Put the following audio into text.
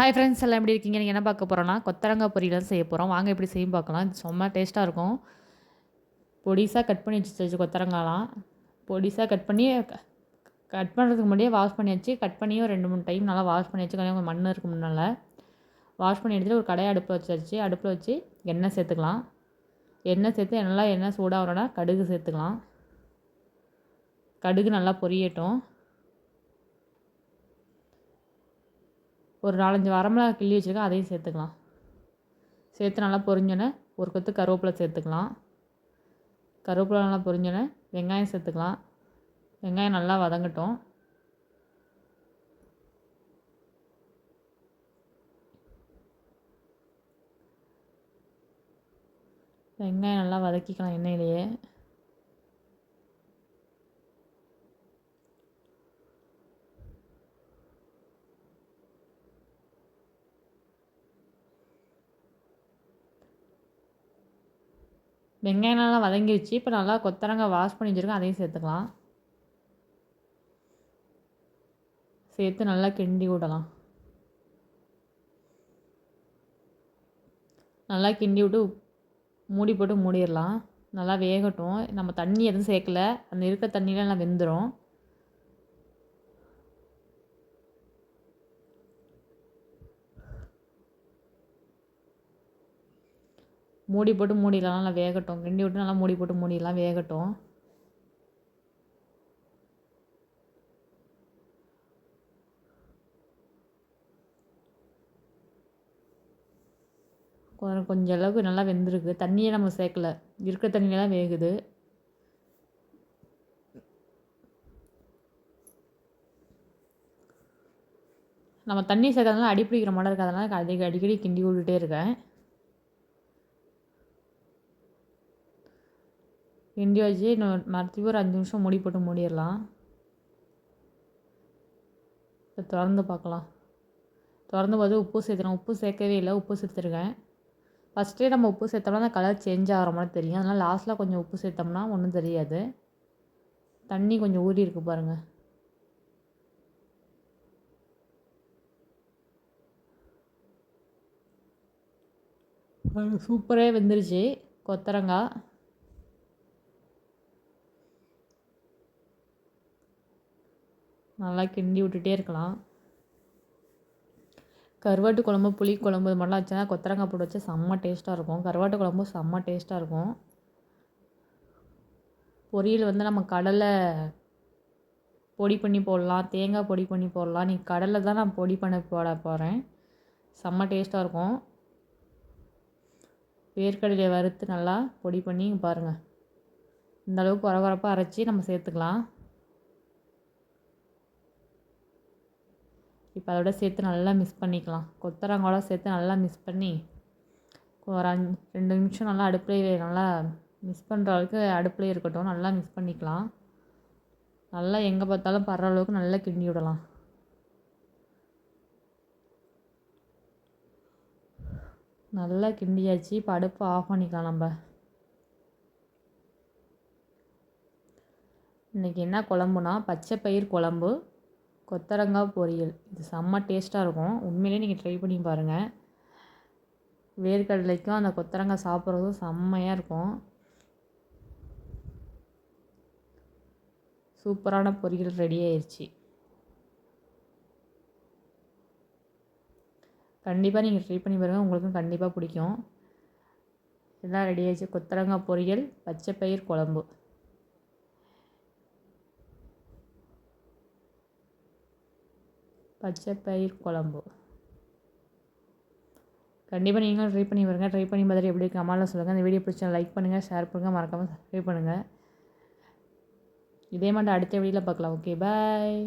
Hi friends எல்லாம் எப்படி இருக்கீங்க? நீங்கள் என்ன பார்க்க போகிறோன்னா கொத்தரங்காய் பொரியலாம் செய்ய போகிறோம் வாங்க எப்படி செய்யும் பார்க்கலாம். இது செம்ம டேஸ்ட்டாக இருக்கும். பொடிசாக கட் பண்ணி வச்சு கொத்தரங்காலாம். பொடிசாக கட் பண்ணி கட் பண்ணுறதுக்கு முன்னாடியே வாஷ் பண்ணி வச்சு கட் பண்ணியும் ரெண்டு மூணு டைம் நல்லா வாஷ் பண்ணி வச்சு கொஞ்சம் மண் இருக்கும் முன்னால். வாஷ் பண்ணி எடுத்துகிட்டு ஒரு கடையை அடுப்பில் வச்சு வச்சு அடுப்பில் வச்சு எண்ணெய் சேர்த்துக்கலாம். எண்ணெய் சேர்த்து நல்லா எண்ணெய் சூடாகிறோன்னா கடுகு சேர்த்துக்கலாம். கடுகு நல்லா பொரியட்டும். ஒரு நாலஞ்சு வரமிளகா கிள்ளி வச்சுருக்கேன் அதையும் சேர்த்துக்கலாம். சேர்த்து நல்லா பொரிஞ்சோன்னே ஒரு கொத்து கருவேப்பிலை சேர்த்துக்கலாம். கருவேப்பிலை நல்லா பொரிஞ்சோன்னே வெங்காயம் சேர்த்துக்கலாம். வெங்காயம் நல்லா வதங்கட்டும். வெங்காயம் நல்லா வதக்கிக்கலாம் எண்ணெயிலேயே. வெங்காயம் நல்லா வதங்கிடுச்சு இப்போ நல்லா கொத்தரங்காய் வாஷ் பண்ணி வச்சுருக்கோம் அதையும் சேர்த்துக்கலாம். சேர்த்து நல்லா கிண்டி விடலாம். நல்லா கிண்டி விட்டு மூடி போட்டு மூடிடலாம். நல்லா வேகட்டும். நம்ம தண்ணி எதுவும் சேர்க்கல. அந்த இருக்க தண்ணியில் நல்லா வெந்துடும் மூடி போட்டு மூடிடலாம் நல்லா வேகட்டும். கிண்டி விட்டு நல்லா மூடி போட்டு மூடிடலாம் வேகட்டும். கொஞ்சம் அளவுக்கு நல்லா வெந்திருக்கு. தண்ணியே நம்ம சேர்க்கல. இருக்கிற தண்ணியெல்லாம் தான் வேகுது. நம்ம தண்ணி சேர்க்கறதுனால அடி பிடிக்கிற மாதிரி இருக்கிறதுனால அதிக அடிக்கடி கிண்டி விட்டுட்டே இருக்கேன். கிண்டி வச்சு இன்னும் மறுபடியும் ஒரு அஞ்சு நிமிஷம் மூடி போட்டு மூடிடலாம். இப்போ திறந்து பார்க்கலாம். திறந்து பார்த்து உப்பு சேர்த்துறேன் உப்பு சேர்க்கவே இல்லை. உப்பு சேர்த்துருக்கேன். ஃபஸ்ட்டே நம்ம உப்பு சேர்த்தோம்னா அந்த கலர் சேஞ்ச் ஆகிற மாதிரி தெரியும். அதனால் லாஸ்ட்டில் கொஞ்சம் உப்பு சேர்த்தோம்னா ஒன்றும் தெரியாது. தண்ணி கொஞ்சம் ஊறி இருக்கு பாருங்கள் சூப்பரே வெந்துருச்சு. கொத்தரங்காய். நல்லா கிண்டி விட்டுட்டே இருக்கலாம். கருவாட்டு குழம்பு புளி குழம்பு இது மாதிரிலாம் வச்சா கொத்தரங்காய் போட்டு வச்சா செம்ம டேஸ்ட்டாக இருக்கும். கருவாட்டு குழம்பு செம்ம டேஸ்ட்டாக இருக்கும். பொரியல் வந்து நம்ம கடலை பொடி பண்ணி போடலாம் தேங்காய் பொடி பண்ணி போடலாம். நீ கடலை தான் நான் பொடி பண்ண போட போகிறேன் செம்ம டேஸ்ட்டாக இருக்கும். வேர்க்கடலையை வறுத்து நல்லா பொடி பண்ணி பாருங்கள் இந்த அளவுக்கு குறகுறப்பாக அரைச்சி நம்ம சேர்த்துக்கலாம். இப்போ அதோட சேர்த்து நல்லா மிக்ஸ் பண்ணிக்கலாம். கொத்தரங்காயோட சேர்த்து நல்லா மிக்ஸ் பண்ணி ஒரு அஞ்சு ரெண்டு நிமிஷம் நல்லா அடுப்புலேயே நல்லா மிக்ஸ் பண்ணுற அளவுக்கு அடுப்புலேயே இருக்கட்டும் நல்லா மிக்ஸ் பண்ணிக்கலாம். நல்லா எங்கே பார்த்தாலும் படுற அளவுக்கு நல்லா கிண்டி விடலாம். நல்லா கிண்டியாச்சு. இப்போ அடுப்பு ஆஃப் பண்ணிக்கலாம் நம்ம. இன்றைக்கி என்ன குழம்புனா பச்சை பயிர் குழம்பு. கொத்தரங்காய் பொரியல். இது செம்ம டேஸ்ட்டாக இருக்கும். உண்மையிலே நீங்கள் ட்ரை பண்ணி பாருங்கள் வேர்க்கடலைக்கும் அந்த கொத்தரங்காய் சாப்பிட்றதும் செம்மையாக இருக்கும். சூப்பரான பொரியல் ரெடி ஆயிடுச்சு கண்டிப்பாக நீங்கள் ட்ரை பண்ணி பாருங்கள் உங்களுக்கும் கண்டிப்பாக பிடிக்கும். எல்லாம் ரெடி ஆயிடுச்சு கொத்தரங்காய் பொரியல் பச்சை பயிர் குழம்பு. பச்சை பயிர் குழம்பு. கண்டிப்பாக நீங்களும் ட்ரை பண்ணி வருங்க ட்ரை பண்ணி பார்த்துட்டு எப்படி கமாலில் சொல்லுங்கள் இந்த வீடியோ பிடிச்சா லைக் பண்ணுங்கள் ஷேர் பண்ணுங்கள் மறக்காமல் சப்ஸ்கிரைப் பண்ணுங்கள் இதே மாதிரி அடுத்த வீடியோவில் பார்க்கலாம். Okay bye